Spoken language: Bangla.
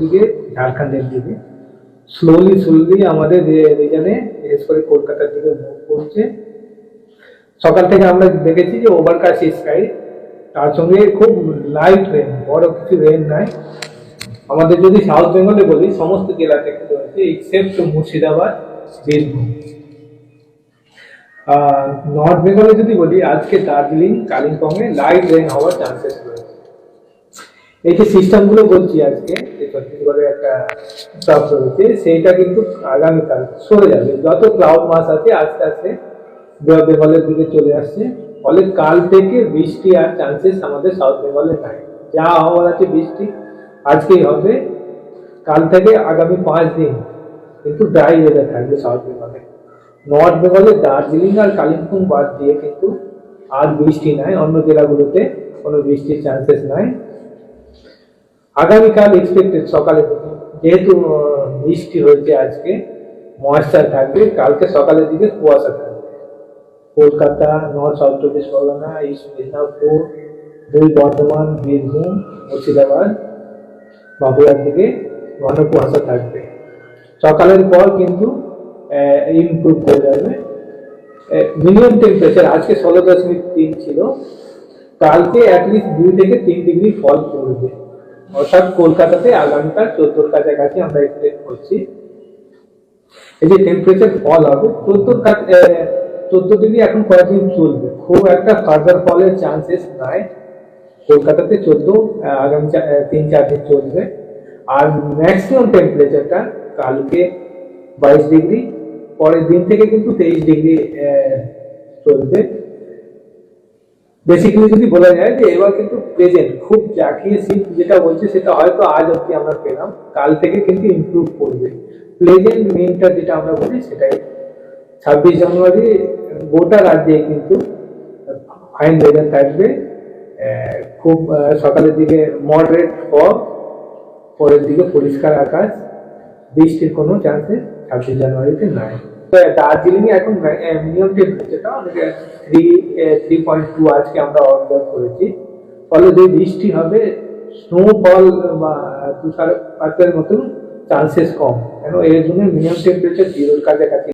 দিকে, ঝাড়খণ্ডের দিকে। স্লোলি স্লোলি আমাদের রিজনে বিশেষ করে কলকাতার দিকে মুভ করছে। সকাল থেকে আমরা দেখেছি যে ওভারকাস্ট স্কাই তার সঙ্গে খুব লাইট রেন বড় কিছু রেন নাই। আমাদের যদি সাউথ বেঙ্গলে বলি, সমস্ত জেলাতে কিন্তু রয়েছে এক্সেপ্ট মুর্শিদাবাদ, বীরভূম। নর্থ বেঙ্গলে যদি বলি, আজকে দার্জিলিং, কালিম্পংয়ে লাইট রেন হওয়ার চান্সেস রয়েছে। এই যে সিস্টেমগুলো বলছি আজকে যে একটা চাপ রয়েছে সেইটা কিন্তু আগামীকাল সরে যাবে। যত ক্লাউড মাস আছে, আস্তে আস্তে বেঙ্গলের দিকে চলে আসছে। ফলে কাল থেকে বৃষ্টি আর চান্সেস আমাদের সাউথ বেঙ্গলে নাই। যা হওয়ার আছে বৃষ্টি, আজকেই হবে। কাল থেকে আগামী পাঁচ দিন কিন্তু ড্রাই ওয়েদার থাকবে সাউথ বেঙ্গলে নর্থ বেঙ্গলে দার্জিলিং আর কালিম্পং বাদ দিয়ে কিন্তু আর বৃষ্টি নাই। অন্য জেলাগুলোতে কোনো বৃষ্টির চান্সেস নাই। আগামীকাল এক্সপেক্টেড সকালে থেকে। যেহেতু বৃষ্টি হয়েছে আজকে ময়েশ্চার থাকবে, কালকে সকালের দিকে কুয়াশা থাকবে। কলকাতা নর্থ সাউথ চব্বিশ পরগনা ইস্ট মেদিনীপুর, দুই বর্ধমান, বীরভূম, মুর্শিদাবাদ, বাঁকুড়ার দিকে ঘন কুয়াশা থাকবে। সকালের পর কিন্তু ইমপ্রুভ করে যাবে। মিনিমাম টেম্পারেচার আজকে ষোলো দশমিক তিন ছিল। কালকে অ্যাটলিস্ট দুই থেকে তিন ডিগ্রি ফল পড়বে। অর্থাৎ কলকাতাতে আগামীকাল চোদ্দোর কাছাকাছি আমরা এক্সপেক্ট করছি। এই যে টেম্পারেচার ফল হবে, চোদ্দোর চোদ্দ ডিগ্রি এখন কয়েকদিন চলবে। খুব একটা ফার্দার ফলের চান্সেস নাই। কলকাতাতে চোদ্দ আগামী তিন, চার দিন চলবে। আর ম্যাক্সিমাম টেম্পারেচারটা কালকে বাইশ ডিগ্রি, পরের দিন থেকে কিন্তু তেইশ ডিগ্রি চলবে। বেসিক্যালি যদি বলা যায় যে এবার কিন্তু প্রেজেন্ট খুব জাকিয়ে শীত যেটা বলছে সেটা হয়তো আজ অব্দি আমরা পেলাম। কাল থেকে কিন্তু ইমপ্রুভ করবে। প্লেজেন্ট উইন্টার যেটা আমরা বলি সেটাই। ছাব্বিশ জানুয়ারি, গোটা রাজ্যে কিন্তু ফাইন ওয়েদার থাকবে। খুব সকালের দিকে মডারেট ফগ পরের দিকে পরিষ্কার আকাশ। বৃষ্টির কোনো চান্সেস ছাব্বিশ জানুয়ারিতে নাই। দার্জিলিং এ এখন মিনিমাম টেম্পারেচারটা অনেকে থ্রি থ্রি পয়েন্ট টু আজকে আমরা অবজার্ভ করেছি। ফলে যে বৃষ্টি হবে স্নোফল বা তুষারপাতের মতন চান্সেস কম। কেন? এর জন্য মিনিমাম টেম্পারেচার জিরোর কাছাকাছি